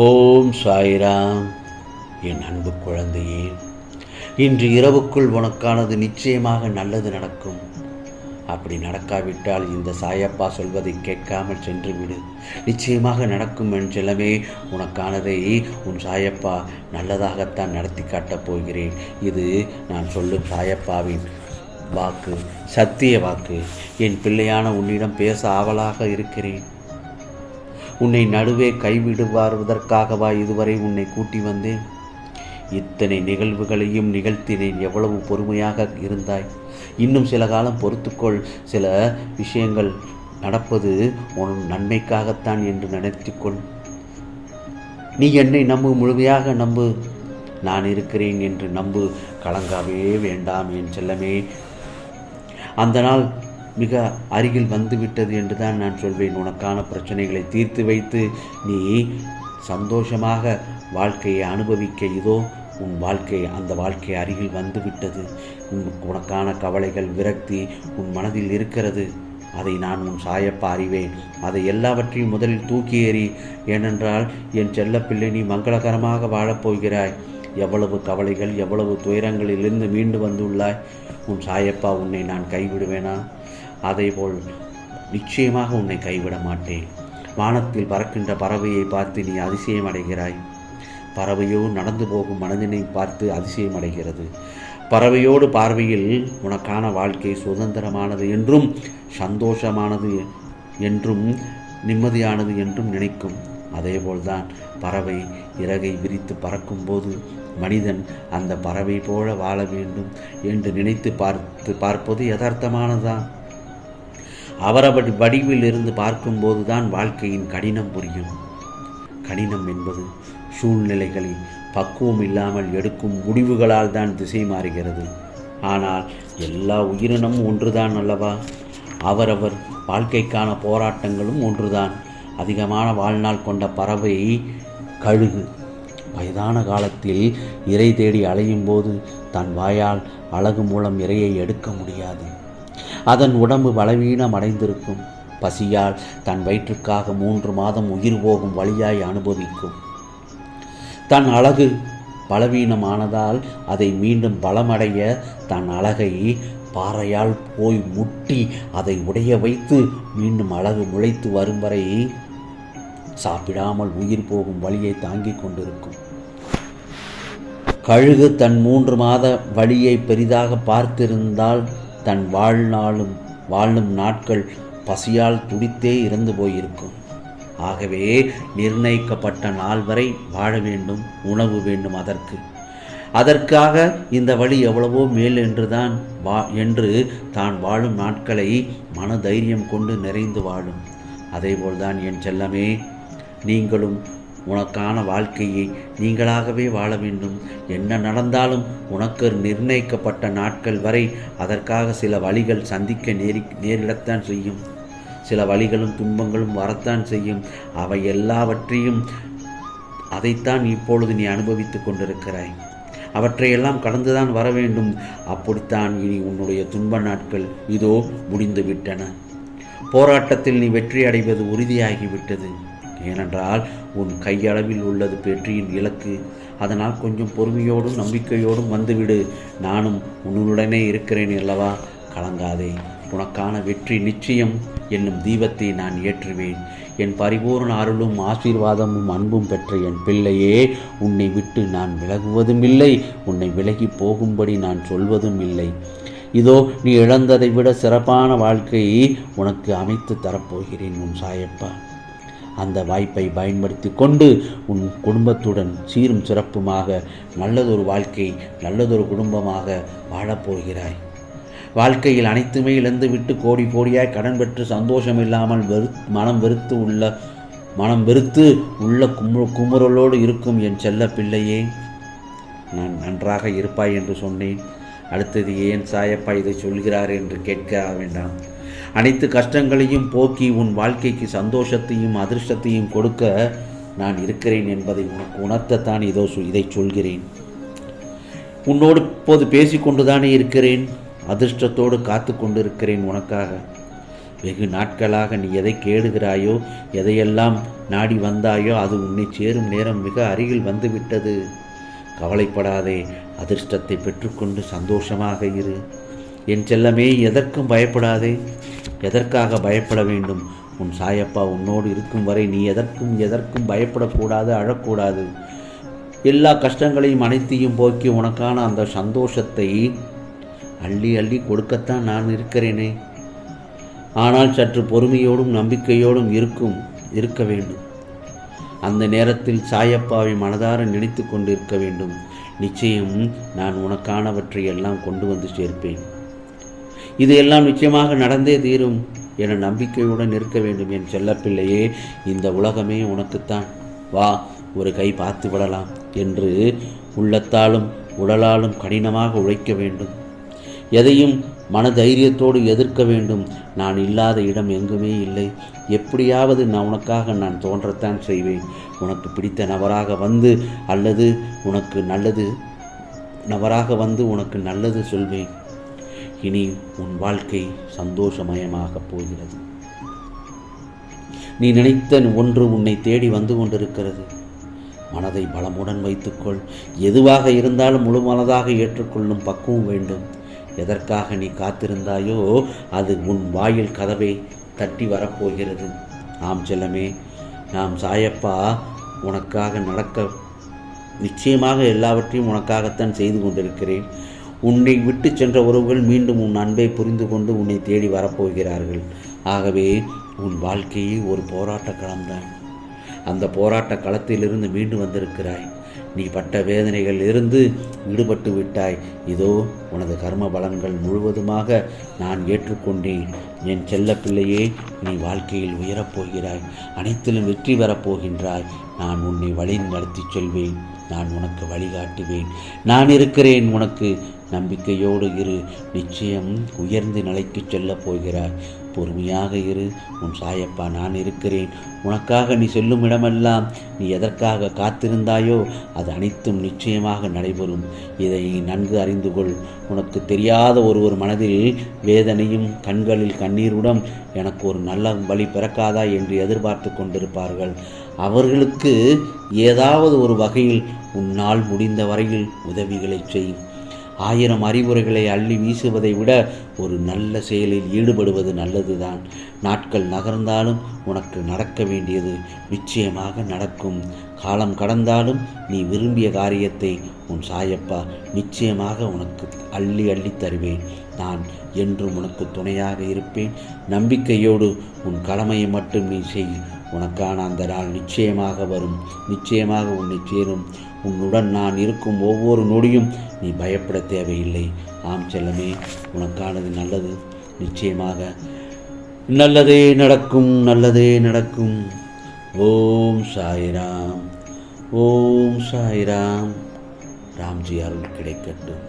ஓம் சாய்ராம். என் அன்பு குழந்தையே இன்று இரவுக்குள் உனக்கானது நிச்சயமாக நல்லது நடக்கும். அப்படி நடக்காவிட்டால் இந்த சாயப்பா சொல்வதை கேட்காமல் சென்று விடு நிச்சயமாக நடக்கும் என் செல்லமே உனக்கானதை உன் சாயப்பா நல்லதாகத்தான் நடத்தி காட்டப் போகிறேன். இது நான் சொல்லும் சாயப்பாவின் வாக்கு சத்திய வாக்கு. என் பிள்ளையான உன்னிடம் பேச ஆவலாக இருக்கிறேன். உன்னை நடுவே கைவிடுவாருவதற்காகவா இதுவரை உன்னை கூட்டி வந்தேன்? இத்தனை நிகழ்வுகளையும் நிகழ்த்தினேன். எவ்வளவு பொறுமையாக இருந்தாய்? இன்னும் சில காலம் பொறுத்துக்கொள். சில விஷயங்கள் நடப்பது உன் நன்மைக்காகத்தான் என்று நினைத்துக்கொள். நீ என்னை நம்பு முழுமையாக நம்பு. நான் இருக்கிறேன் என்று நம்பு. கலங்காவே வேண்டாம் என் செல்லமே. அந்த நாள் மிக அருகில் வந்துவிட்டது என்று தான் நான் சொல்வேன். உனக்கான பிரச்சனைகளை தீர்த்து வைத்து நீ சந்தோஷமாக வாழ்க்கையை அனுபவிக்க. இதோ உன் வாழ்க்கை அந்த வாழ்க்கை அருகில் வந்துவிட்டது. உன் உனக்கான கவலைகள் விரக்தி உன் மனதில் இருக்கிறது. அதை நான் உன் சாயப்பா அறிவேன். அதை எல்லாவற்றையும் முதலில் தூக்கி ஏறி ஏனென்றால் என் செல்லப்பிள்ளை நீ மங்களகரமாக வாழப்போகிறாய் எவ்வளவு கவலைகள் எவ்வளவு துயரங்களிலிருந்து மீண்டு வந்துள்ளாய். உன் சாயப்பா உன்னை நான் கைவிடுவேனா? அதேபோல் நிச்சயமாக உன்னை கைவிட மாட்டேன். வானத்தில் பறக்கின்ற பறவையை பார்த்து நீ அதிசயம் அடைகிறாய். பறவையோ நடந்து போகும் மனதினை பார்த்து அதிசயம் அடைகிறது. பறவையோடு பார்வையில் உனக்கான வாழ்க்கை சுதந்திரமானது என்றும் சந்தோஷமானது என்றும் நிம்மதியானது என்றும் நினைக்கும். அதேபோல்தான் பறவை இறகை விரித்து பறக்கும்போது மனிதன் அந்த பறவை போல வாழ வேண்டும் என்று நினைத்து பார்த்து பார்ப்பது யதார்த்தமானதான் அவரவர் வடிவில் இருந்து பார்க்கும்போது தான் வாழ்க்கையின் கடினம் புரியும். கடினம் என்பது சூழ்நிலைகளில் பக்குவம் இல்லாமல் எடுக்கும் முடிவுகளால் தான் திசை மாறுகிறது. ஆனால் எல்லா உயிரினமும் ஒன்றுதான் அல்லவா? அவரவர் வாழ்க்கைக்கான போராட்டங்களும் ஒன்றுதான். அதிகமான வாழ்நாள் கொண்ட பறவை கழுகு. வயதான காலத்தில் இறை தேடி அலையும் போது தன் வாயால் அழகு மூலம் இரையை எடுக்க முடியாது. அதன் உடம்பு பலவீனம் அடைந்திருக்கும் பசியால் தன் வயிற்றுக்காக மூன்று மாதம் உயிர் போகும் வழியாய் அனுபவிக்கும். தன் அழகு பலவீனமானதால் அதை மீண்டும் பலமடைய தன் அழகை பாறையால் போய் முட்டி அதை உடைய வைத்து மீண்டும் அழகு முளைத்து வரும் வரை சாப்பிடாமல் உயிர் போகும் வழியை தாங்கிக் கொண்டிருக்கும். கழுகு தன் மூன்று மாத வழியை பெரிதாக பார்த்திருந்தால் தன் வாழ்நாளும் வாழும் நாட்கள் பசியால் துடித்தே இறந்து போயிருக்கும். ஆகவே நிர்ணயிக்கப்பட்ட நாள் வரை வாழ வேண்டும் உணவு வேண்டும் அதற்கு. அதற்காக இந்த வழி எவ்வளவோ மேல் என்றுதான் வா என்று தான் வாழும் நாட்களை மன தைரியம் கொண்டு நிறைந்து வாழும். அதேபோல்தான் என் செல்லமே நீங்களும் உனக்கான வாழ்க்கையை நீங்களாகவே வாழ வேண்டும். என்ன நடந்தாலும் உனக்கு நிர்ணயிக்கப்பட்ட நாட்கள் வரை அதற்காக சில வழிகள் சந்திக்க நேரி நேரிடத்தான் செய்யும். சில வழிகளும் துன்பங்களும் வரத்தான் செய்யும். அவை எல்லாவற்றையும் அதைத்தான் இப்பொழுது நீ அனுபவித்து கொண்டிருக்கிறாய். அவற்றையெல்லாம் கடந்துதான் வர வேண்டும். அப்படித்தான் இனி உன்னுடைய துன்ப நாட்கள் இதோ முடிந்துவிட்டன. போராட்டத்தில் நீ வெற்றி அடைவது உறுதியாகிவிட்டது. ஏனென்றால் உன் கையளவில் உள்ளது வெற்றியின் இலக்கு. அதனால் கொஞ்சம் பொறுமையோடும் நம்பிக்கையோடும் வந்துவிடு. நானும் உன்னுடனே இருக்கிறேன் அல்லவா? கலங்காதே. உனக்கான வெற்றி நிச்சயம் என்னும் தீபத்தை நான் ஏற்றுவேன். என் பரிபூர்ண அருளும் ஆசீர்வாதமும் அன்பும் பெற்ற என் பிள்ளையே உன்னை விட்டு நான் விலகுவதும் இல்லை. உன்னை விலகி போகும்படி நான் சொல்வதும் இல்லை. இதோ நீ இழந்ததை விட சிறப்பான வாழ்க்கையை உனக்கு அமைத்து தரப்போகிறேன் உன் சாயப்பா. அந்த வாய்ப்பை பயன்படுத்தி கொண்டு உன் குடும்பத்துடன் சீரும் சிறப்புமாக நல்லதொரு வாழ்க்கை நல்லதொரு குடும்பமாக வாழப்போகிறாய் வாழ்க்கையில் அனைத்துமே இழந்து விட்டு கோடி கோடியாய் கடன் பெற்று சந்தோஷம் இல்லாமல் வெறு மனம் வெறுத்து உள்ள மனம் வெறுத்து உள்ள குமு குமுறலோடு இருக்கும் என் செல்ல பிள்ளையே நான் நன்றாக இருப்பாய் என்று சொன்னேன். அடுத்தது ஏன் சாயப்பா இதை சொல்கிறார் என்று கேட்க வேண்டாம். அனைத்து கஷ்டங்களையும் போக்கி உன் வாழ்க்கைக்கு சந்தோஷத்தையும் அதிர்ஷ்டத்தையும் கொடுக்க நான் இருக்கிறேன் என்பதை உனக்கு உணர்த்தத்தான் இதோ சொ- இதை சொல்கிறேன். உன்னோடு இப்போது பேசிக்கொண்டுதானே இருக்கிறேன். அதிர்ஷ்டத்தோடு காத்து கொண்டிருக்கிறேன் உனக்காக. வெகு நாட்களாக நீ எதை கேடுகிறாயோ எதையெல்லாம் நாடி வந்தாயோ அது உன்னை சேரும் நேரம் மிக அருகில் வந்துவிட்டது. கவலைப்படாதே அதிர்ஷ்டத்தை பெற்றுக்கொண்டு சந்தோஷமாக இரு. என் செல்லமே எதற்கும் பயப்படாதே. எதற்காக பயப்பட வேண்டும்? உன் சாயப்பா உன்னோடு இருக்கும் வரை நீ எதற்கும் எதற்கும் பயப்படக்கூடாது அழக்கூடாது. எல்லா கஷ்டங்களையும் அனைத்தையும் போக்கி உனக்கான அந்த சந்தோஷத்தை அள்ளி அள்ளி கொடுக்கத்தான் நான் இருக்கிறேனே. ஆனால் சற்று பொறுமையோடும் நம்பிக்கையோடும் இருக்கும் இருக்க வேண்டும். அந்த நேரத்தில் சாயப்பாவை மனதார நினைத்து கொண்டு இருக்க வேண்டும். நிச்சயம் நான் உனக்கானவற்றை எல்லாம் கொண்டு வந்து சேர்ப்பேன். இது எல்லாம் நிச்சயமாக நடந்தே தீரும் என நம்பிக்கையுடன் இருக்க வேண்டும் என் செல்லப்பிள்ளையே இந்த உலகமே உனக்குத்தான். வா ஒரு கை பார்த்து விடலாம் என்று உள்ளத்தாலும் உடலாலும் கடினமாக உழைக்க வேண்டும். எதையும் மனதைரியத்தோடு எதிர்க்க வேண்டும். நான் இல்லாத இடம் எங்குமே இல்லை. எப்படியாவது நான் உனக்காக நான் தோன்றத்தான் செய்வேன். உனக்கு பிடித்த நபராக வந்து அல்லது உனக்கு நல்லது நபராக வந்து உனக்கு நல்லது சொல்வேன். இனி உன் வாழ்க்கை சந்தோஷமயமாகப் போகிறது. நீ நினைத்த ஒன்று உன்னை தேடி வந்து கொண்டிருக்கிறது. மனதை பலமுடன் வைத்துக்கொள். எதுவாக இருந்தாலும் முழு மனதாக ஏற்றுக்கொள்ளும் பக்குவம் வேண்டும். எதற்காக நீ காத்திருந்தாயோ அது உன் வாயில் கதவை தட்டி வரப்போகிறது. நாம் செல்லமே நாம் சாயப்பா உனக்காக நடக்க நிச்சயமாக எல்லாவற்றையும் உனக்காகத்தான் செய்து கொண்டிருக்கிறேன். உன்னை விட்டு சென்ற உறவுகள் மீண்டும் உன் அன்பை புரிந்து கொண்டு உன்னை தேடி வரப்போகிறார்கள். ஆகவே உன் வாழ்க்கையே ஒரு போராட்ட களம்தான். அந்த போராட்ட களத்திலிருந்து மீண்டு வந்திருக்கிறாய். நீ பட்ட வேதனைகள் இருந்து விடுபட்டு விட்டாய். இதோ உனது கர்ம பலன்கள் முழுவதுமாக நான் ஏற்றுக்கொண்டேன். என் செல்ல பிள்ளையே நீ வாழ்க்கையில் உயரப் போகிறாய் அனைத்திலும் வெற்றி பெறப் போகின்றாய் நான் உன்னை வழி நடத்தி செல்வேன். நான் உனக்கு வழிகாட்டுவேன். நான் இருக்கிறேன் உனக்கு. நம்பிக்கையோடு இரு. நிச்சயம் உயர்ந்த நிலைக்கு செல்லப் போகிறாய். பொறுமையாக இரு. உன் சாயப்பா நான் இருக்கிறேன். உனக்காக நீ செல்லும் இடமெல்லாம் நீ எதற்காக காத்திருந்தாயோ அது அனைத்தும் நிச்சயமாக நடைபெறும். இதை நன்கு அறிந்து கொள். உனக்கு தெரியாத ஒருவர் மனதில் வேதனையும் கண்களில் கண்ணீருடன் எனக்கு ஒரு நல்ல வழி பிறக்காதா என்று எதிர்பார்த்து கொண்டிருப்பார்கள். அவர்களுக்கு ஏதாவது ஒரு வகையில் உன்னால் முடிந்த வரையில் உதவிகளை செய். ஆயிரம் அறிவுரைகளை அள்ளி வீசுவதை விட ஒரு நல்ல செயலில் ஈடுபடுவது நல்லதுதான். நாட்கள் நகர்ந்தாலும் உனக்கு நடக்க வேண்டியது நிச்சயமாக நடக்கும். காலம் கடந்தாலும் நீ விரும்பிய காரியத்தை உன் சாயப்பா நிச்சயமாக உனக்கு அள்ளி அள்ளி தருவேன். நான் என்றும் உனக்கு துணையாக இருப்பேன். நம்பிக்கையோடு உன் கடமையை மட்டும் நீ செய். உனக்கான அந்த நாள் நிச்சயமாக வரும். நிச்சயமாக உன்னை சேரும் உன்னுடன் நான் இருக்கும் ஒவ்வொரு நொடியும் நீ பயப்பட தேவையில்லை. ஆம் செல்லமே உனக்கானது நல்லது. நிச்சயமாக நல்லதே நடக்கும் நல்லதே நடக்கும். ஓம் சாய்ராம் ஓம் சாய்ராம். ராம்ஜி அருள் கிடைக்கட்டும்.